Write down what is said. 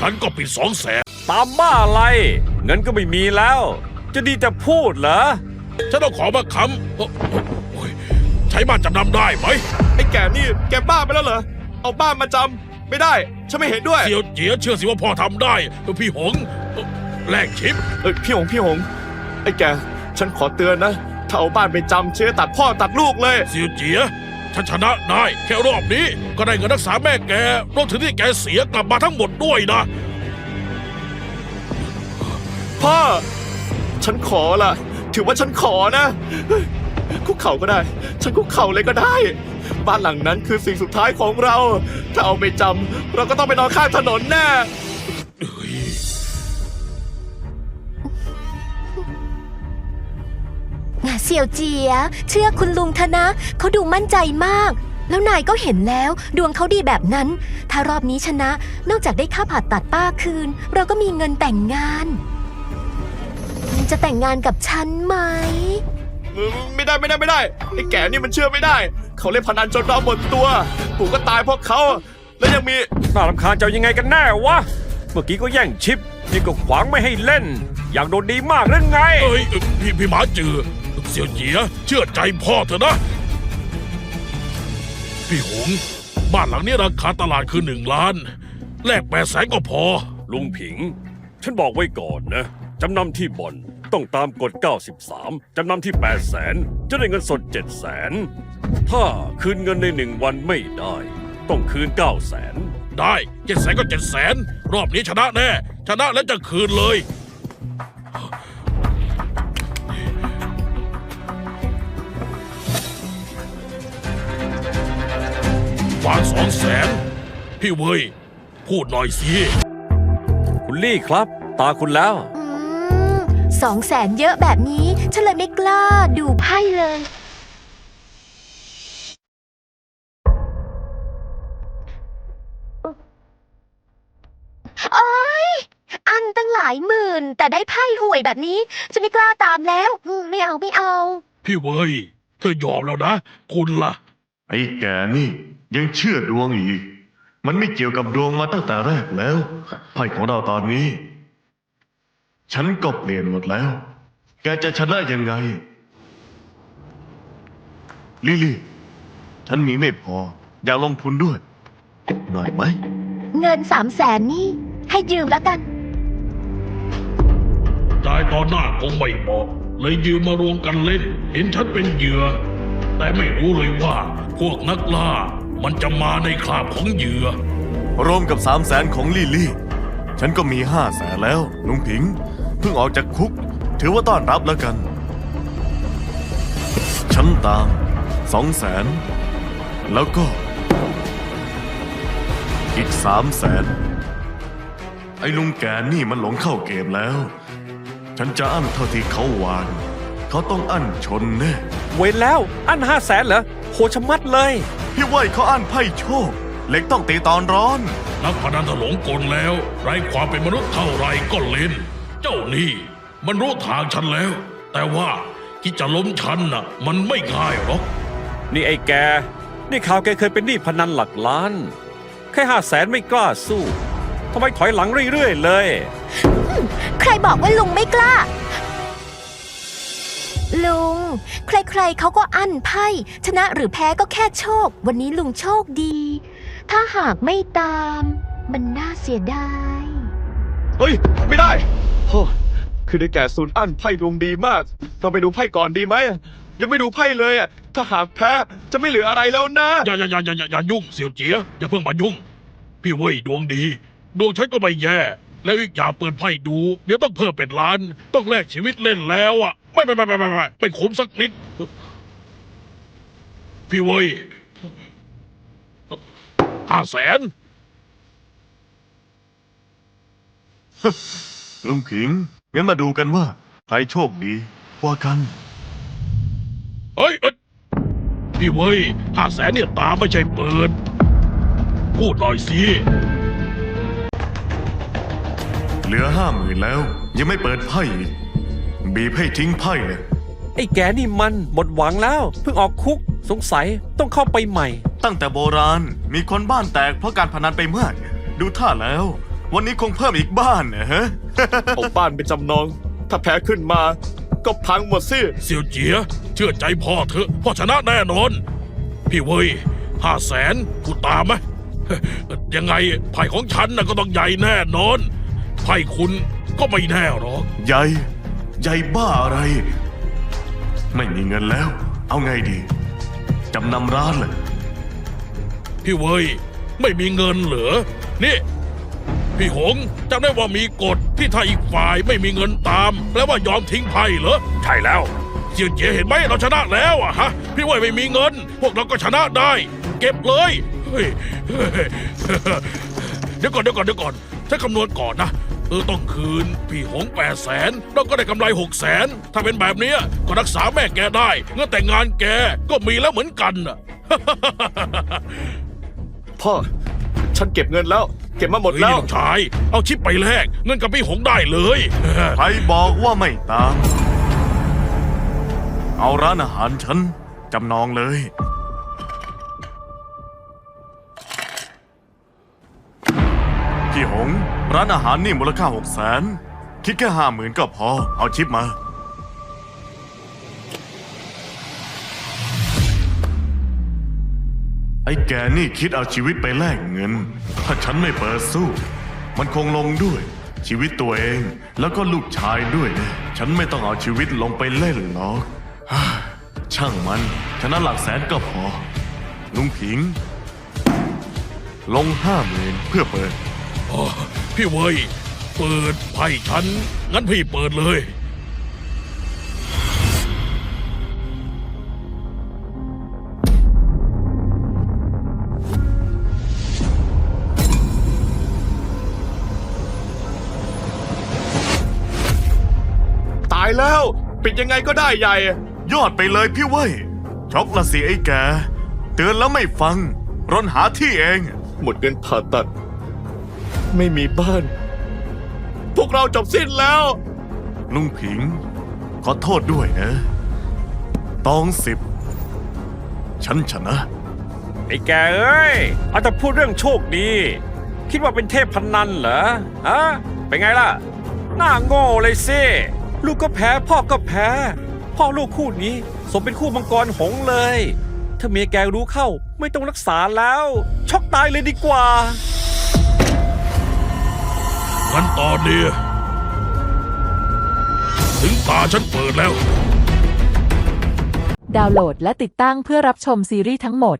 ฉันก็ปิดสองแสนตามบ้าอะไรเงินก็ไม่มีแล้ว จะดีจะพูดเหรอ ฉันต้องขอมาค้ำโอ้โอ้ยใช้บ้านจำนำได้ไหมไอ้แก่นี่แกบ้าไปแล้วเหรอ เอาบ้านมาจำไม่ได้ ฉันไม่เห็นด้วยเสียวเจียเชื่อสิว่าพ่อทำได้ พี่หงแลกชิป เอ้ยพี่หงพี่หง ไอ้แก ฉันขอเตือนนะ ถ้าเอาบ้านไปจำเชื่อตัดพ่อตัดลูกเลย เสียวเจีย ฉันชนะได้แค่รอบนี้ก็ได้เงินรักษาแม่แกรวมถึงที่แกเสียกลับมาทั้งหมดด้วยนะ พ่อ ฉันขอละถือว่าฉันขอนะเฮ้ยคุกเข่าก็ได้ ฉันคุกเข่าเลยก็ได้ บ้านหลังนั้นคือสิ่งสุดท้ายของเรา ถ้าเอาไปจำเราก็ต้องไปนอนข้างถนนแน่ เสี่ยวเจีย เชื่อคุณลุงเถอะนะ เขาดูมั่นใจมาก แล้วนายก็เห็นแล้ว ดวงเขาดีแบบนั้น ถ้ารอบนี้ชนะ นอกจากได้ค่าผ่าตัดป้าคืน เราก็มีเงินแต่งงาน จะแต่งงานกับฉันไหม ไม่ได้ไม่ได้ไม่ได้ไอ้แก่นี่มันเชื่อไม่ได้ เขาเล่นพนันจนเราหมดตัวปู่ก็ตายเพราะเขา แล้วยังมีน่ารำคาญจะเอายังไงกันแน่วะ เมื่อกี้ก็แย่งชิป นี่ก็ขวางไม่ให้เล่น อยากโดนดีมากหรือไง เอ้ยพี่พี่หมาจือ เสี่ยวเจียเชื่อใจพ่อเถอะนะ พี่หง บ้านหลังนี้ราคาตลาดคือหนึ่งล้าน แลกแปดแสนก็พอ ลุงผิง ฉันบอกไว้ก่อนนะ จำนำที่บ่อนต้องตามกฎ 93 จำนำที่ 8 0 0แสนจะได้เงินสด 7 0 0แสนถ้าคืนเงินในหนึ่งวันไม่ได้ ต้องคืน 9 0 0แสนได้เจ็ดแสนก็เจ็ดแสนรอบนี้ชนะแน่ ชนะแล้วจะคืนเลยากสองแสนพี่เว้ย พูดหน่อยสิ คุณลี่ครับ ตาคุณแล้ว อืมสองแสนเยอะแบบนี้ ฉันเลยไม่กล้าดูไพ่เลย โอ๊ยอันตั้งหลายหมื่น แต่ได้ไพ่ห่วยแบบนี้จะไม่กล้าตามแล้วอืมไม่เอาไม่เอา พี่เว้ย เธอยอมแล้วนะ คุณล่ะ ไอ้แกนี่ยังเชื่อดวงอีก มันไม่เกี่ยวกับดวงมาตั้งแต่แรกแล้ว ไพ่ของเราตอนนี้ ฉันก็เปลี่ยนหมดแล้ว แกจะชนะยังไง ลิลี่ ฉันมีไม่พอ อยากลงทุนด้วย หน่อยไหม เงินสามแสนนี่ ให้ยืมแล้วกัน จ่ายตอนหน้าคงไม่บอกเลยยืมมารวมกันเล่น เห็นฉันเป็นเหยื่อ แต่ไม่รู้เลยว่า พวกนักล่ามันจะมาในคราบของเหยื่อ รวมกับสามแสนของลิลี่ ฉันก็มีห้าแสนแล้ว ลุงผิง เพิ่งออกจากคุก ถือว่าต้อนรับแล้วกัน ฉันตามสองแสนแล้วก็ อีกสามแสนไอ้ลุงแกนี่มันหลงเข้าเกมแล้ว ฉันจะอั้นเท่าที่เขาวาง เขาต้องอั้นชนแน่ เว้นแล้ว อันห้าแสนเหรอ โหชะมัดเลย พี่เว่ยเขาอั้นไพ่โชค เล็กต้องตีตอนร้อน นักพนันถลงกลแล้ว ไร้ความเป็นมนุษย์เท่าไรก็เล่น เจ้านี่มันรู้ทางฉันแล้ว แต่ว่าที่จะล้มฉันน่ะ มันไม่ง่ายหรอก นี่ไอ้แก นี่ข่าวแกเคยเป็นหนี้พนันหลักล้าน แค่ห้าแสนไม่กล้าสู้ทำไมถอยหลังเรื่อยๆเลย ใครบอกว่าลุงไม่กล้า ลุง ใครๆเขาก็อั้นไพ่ ชนะหรือแพ้ก็แค่โชค วันนี้ลุงโชคดี ถ้าหากไม่ตาม มันน่าเสียดาย เฮ้ย ไม่ได้โอ้คือได้แก่ศูนย์อั้นไพ่ดวงดีมากเราไปดูไพ่ก่อนดีไหม ยังไม่ดูไพ่เลยอะถ้าหากแพ้จะไม่เหลืออะไรแล้วนะ อย่าอย่าอย่าอย่าอย่าอย่ายุ่งเสี่ยวเจียอย่าเพิ่งมายุ่ง พี่เว้ยดวงดี ดวงฉันก็ไม่แย่ แล้วอีกอย่างเปิดไพ่ดู เดี๋ยวต้องเพิ่มเป็นล้าน ต้องแลกชีวิตเล่นแล้วอะ ไม่ไม่ไม่ไม่ไม่ไม่เป็นขุมสักนิด พี่เว้ยห้าแสนลุงผิง งั้นมาดูกันว่า ใครโชคดีกว่ากัน เฮ้ยเอ้ยพี่เว้ยห้าแสนเนี่ยตาไม่ใช่เปิด พูดหน่อยสิ เหลือห้าหมื่นแล้ว ยังไม่เปิดไพ่อีก บีบให้ทิ้งไพ่เลยไอ้แกนี่มันหมดหวังแล้ว เพิ่งออกคุกสงสัยต้องเข้าไปใหม่ ตั้งแต่โบราณมีคนบ้านแตกเพราะการพนันไปมาก ดูท่าแล้ว วันนี้คงเพิ่มอีกบ้านนะฮะ เอาบ้านไปจำนอง ถ้าแพ้ขึ้นมา ก็พังหมดสิเสี่ยวเจีย เชื่อใจพ่อเถอะพ่อชนะแน่นอน พี่เว้ยห้าแสนพูดตามไหม ยังไงไพ่ของฉันน่ะก็ต้องใหญ่แน่นอน ไพ่คุณก็ไม่แน่หรอกใหญ่ ใหญ่บ้าอะไร ไม่มีเงินแล้ว เอาไงดี จำนำร้านเลยพี่เว้ยไม่มีเงินเหรอ นี่ พี่หงจำได้ว่ามีกฎที่ถ้าอีกฝ่ายไม่มีเงินตาม แปลว่ายอมทิ้งไพ่เหรอ ใช่แล้วเจียเจียเห็นไหมเราชนะแล้วอะฮะ พี่เว้ยไม่มีเงิน พวกเราก็ชนะได้ เก็บเลยเฮ้ยเฮ้ยเดี๋ยวก่อนเดี๋ยวก่อนเดี๋ยวก่อนฉันคำนวณก่อนนะ เออต้องคืน พี่หงแปดแสนเราก็ได้กำไรหกแสนถ้าเป็นแบบเนี้ยก็รักษาแม่แกได้เงินแต่งงานแกก็มีแล้วเหมือนกันน่ะ พ่อ ฉันเก็บเงินแล้ว เก็บมาหมดเฮ้ยแล้นี่วลูกชาย เอาชิปไปแลกเงินกับพี่หงได้เลย ใครบอกว่าไม่ตาม เอาร้านอาหารฉันจำนองเลย พี่หง ร้านอาหารนี่มูลค่าหกแสนคิดแค่ห้าหมื่นก็พอ เอาชิปมา ไอ้แกนี่คิดเอาชีวิตไปแลกเงิน ถ้าฉันไม่เปิดสู้ มันคงลงด้วย ชีวิตตัวเองแล้วก็ลูกชายด้วยนะฉันไม่ต้องเอาชีวิตลงไปเล่นหรอกช่างมันชนะหลักแสนก็พอ ลุงผิง ลงห้าหมื่นเพื่อเปิด อ๋อพี่เว้ยเปิดไพ่ฉัน งั้นพี่เปิดเลย ตายแล้ว ปิดยังไงก็ได้ใหญ่ ยอดไปเลยพี่เว้ย ช็อกละสิไอ้แก เตือนแล้วไม่ฟังรนหาที่เอง หมดเงินผ่าตัด ไม่มีบ้าน พวกเราจบสิ้นแล้ว ลุงผิง ขอโทษด้วยนะ ตองสิบ ฉันชนะ ไอ้แกเอ้ยเอาแต่พูดเรื่องโชคดี คิดว่าเป็นเทพพนันเหรอฮะเป็นไงล่ะ หน้าโง่เลยสิลูกก็แพ้พ่อก็แพ้ พ่อลูกคู่นี้ สมเป็นคู่มังกรหงส์เลย ถ้าเมียแกรู้เข้าไม่ต้องรักษาแล้ว ช็อกตายเลยดีกว่า งั้นตอนนี้ ถึงตาฉันเปิดแล้ว ดาวน์โหลดและติดตั้งเพื่อรับชมซีรีส์ทั้งหมด